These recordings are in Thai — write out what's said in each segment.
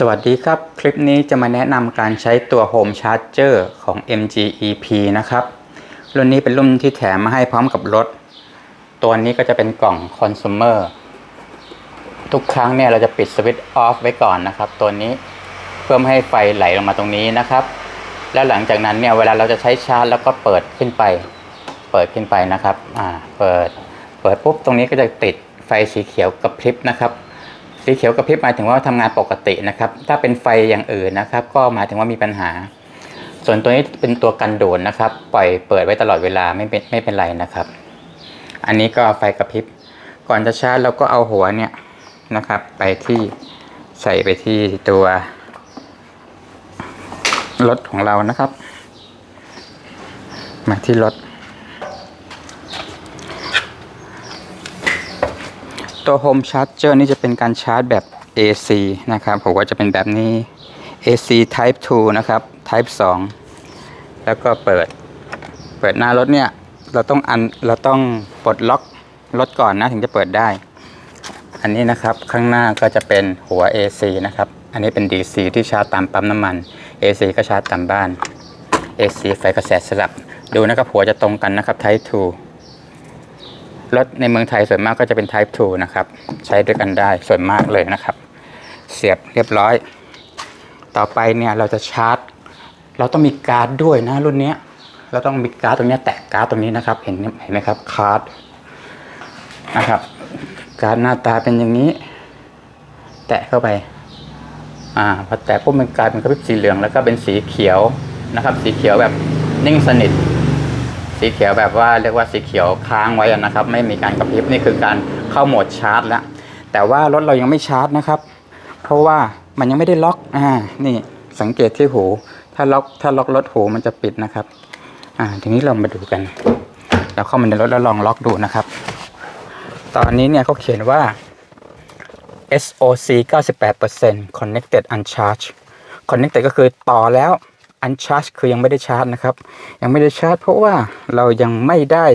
สวัสดีครับ คลิปนี้จะมาแนะนำการใช้ตัว Home Charger ของ MG EP นะครับ รุ่นนี้เป็นรุ่นที่แถมมาให้พร้อมกับรถ ตัวนี้ก็จะเป็นกล่อง Consumer ทุกครั้งเนี่ยเราจะปิดสวิตช์ออฟไว้ก่อนนะครับ ตัวนี้เพื่อไม่ให้ไฟไหลลงมาตรงนี้นะครับ แล้วหลังจากนั้นเนี่ยเวลาเราจะใช้ชาร์จแล้วก็เปิดขึ้นไป เปิดขึ้นไปนะครับอ่าเปิด เปิดปุ๊บตรงนี้ก็จะติดไฟสีเขียวกระพริบนะครับ สีเขียวกระพริบหมายถึงว่าทำงานปกตินะครับ ถ้าเป็นไฟอย่างอื่นนะครับ ก็หมายถึงว่ามีปัญหา ส่วนตัวนี้เป็นตัวกันโดนนะครับ ปล่อยเปิดไว้ตลอดเวลาไม่เป็นไม่เป็นไรนะครับ อันนี้ก็ไฟกระพริบ ก่อนจะชาร์จเราก็เอาหัวเนี่ยนะครับ ไปที่ใส่ไปที่ตัวรถของเรานะครับ มาที่รถ ตัว Home Charger นี่จะเป็นการชาร์จแบบ AC นะครับผมว่าจะเป็นแบบนี้ AC Type 2 นะครับ Type 2 แล้วก็เปิด เปิดหน้ารถเนี่ย เราต้องอันเราต้องปลดล็อกรถก่อนนะถึงจะเปิดได้ อันนี้นะครับข้างหน้าก็จะเป็นหัว AC นะครับ อันนี้เป็น DC ที่ชาร์จตามปั๊มน้ำมัน AC ก็ชาร์จตามบ้าน AC ไฟกระแสสลับ ดูนะครับหัวจะตรงกันนะครับ Type 2 รถในเมืองไทยส่วนมากก็จะเป็น Type 2 นะครับ ใช้ด้วยกันได้ส่วนมากเลยนะครับ เสียบเรียบร้อย ต่อไปเนี่ยเราจะชาร์จ เราต้องมีการ์ดด้วยนะรุ่นเนี้ยเราต้องมีการ์ดตรงเนี้ยแตะการ์ดตรงนี้นะครับ เห็นเห็นไหมครับคาร์ดนะครับ การ์ดหน้าตาเป็นอย่างนี้ แตะเข้าไปอ่าพอแตะปุ๊บมันกลายเป็นกระพริบสีเหลืองแล้วก็เป็นสีเขียวนะครับ สีเขียวแบบนิ่งสนิท สีเขียวแบบว่าเรียกว่าสีเขียวค้างไว้นะครับ ไม่มีการกระพริบนี่คือการเข้าโหมดชาร์จแล้ว แต่ว่ารถเรายังไม่ชาร์จนะครับ เพราะว่ามันยังไม่ได้ล็อกอ่านี่สังเกตที่หู ถ้าล็อกถ้าล็อกรถหูมันจะปิดนะครับ อ่าทีนี้เรามาดูกันเราเข้ามาในรถแล้วลองล็อกดูนะครับ ตอนนี้เนี่ยเขาเขียนว่า SOC 98% connected uncharged connected ก็คือต่อแล้ว uncharged คือยังไม่ได้ชาร์จนะครับ ยังไม่ได้ชาร์จ เพราะว่าเรายังไม่ได้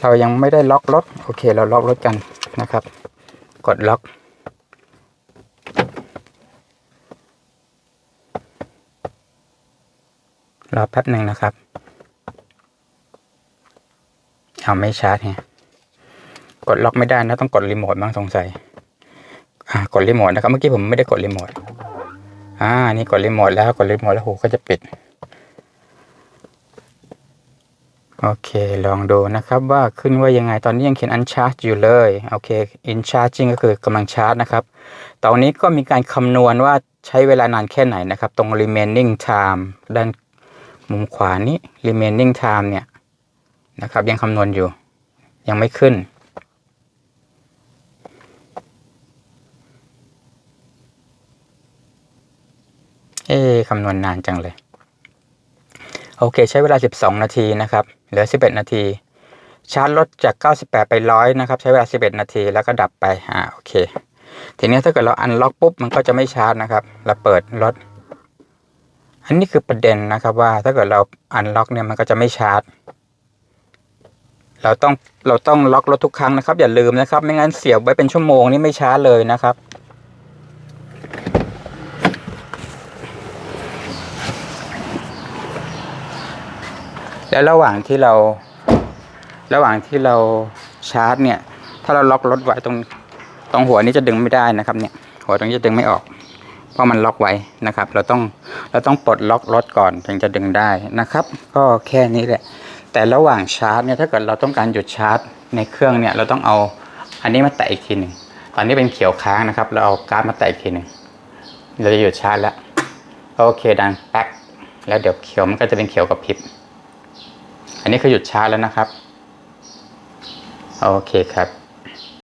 เรายังไม่ได้ล็อกรถโอเค เราล็อกรถกันนะครับ กดล็อก รอแป๊บหนึ่งนะครับเอาไม่ชาร์จไงกดล็อกไม่ได้นะต้องกดรีโมทบ้างสงสัยกดรีโมทนะครับ เมื่อกี้ผมไม่ได้กดรีโมท อ่า นี่กดรีโมทแล้วกดรีโมทแล้วหูก็จะปิด โอเค ลองดูนะครับว่าขึ้นว่ายังไง ตอนนี้ยังเขียน uncharge อยู่เลย โอเค in charging ก็คือกำลังชาร์จนะครับ ตอนนี้ก็มีการคำนวณว่าใช้เวลานานแค่ไหนนะครับ ตรง remaining time ด้านมุมขวานี้ remaining time เนี่ยนะครับ ยังคำนวณอยู่ ยังไม่ขึ้น เอ๊คำนวณนานจังเลย โอเค ใช้เวลา 12 นาทีนะครับ เหลือ 11 นาที ชาร์จลดจาก 98 ไป 100 นะครับ ใช้เวลา 11 นาทีแล้วก็ดับไป อ่า โอเค ทีนี้ถ้าเกิดเราอันล็อกปุ๊บ มันก็จะไม่ชาร์จนะครับ เราเปิดรถอันนี้คือประเด็นนะครับว่าถ้าเกิดเราอันล็อกเนี่ยมันก็จะไม่ชาร์จ เราต้องเราต้องล็อกรถทุกครั้งนะครับ อย่าลืมนะครับ ไม่งั้นเสียบไว้เป็นชั่วโมงนี่ไม่ชาร์จเลยนะครับ แล้วระหว่างที่เรา ระหว่างที่เราชาร์จเนี่ย ถ้าเราล็อกรถไว้ตรงตรงหัวนี้จะดึงไม่ได้นะครับเนี่ย หัวตรงนี้จะดึงไม่ออก เพราะมันล็อกไว้นะครับ เราต้องเราต้องปลดล็อกรถก่อนถึงจะดึงได้นะครับ ก็แค่นี้แหละ แต่ระหว่างชาร์จเนี่ยถ้าเกิดเราต้องการหยุดชาร์จ ในเครื่องเนี่ยเราต้องเอาอันนี้มาแตะอีกทีหนึ่งตอนนี้เป็นเขียวค้างนะครับ เราเอาการ์ดมาแตะอีกทีหนึ่งเราจะหยุดชาร์จแล้วโอเคดังแป๊กแล้วเดี๋ยวเขียวมันก็จะเป็นเขียวกับพริบ อันนี้คือหยุดชาร์จแล้วนะครับ โอเคครับ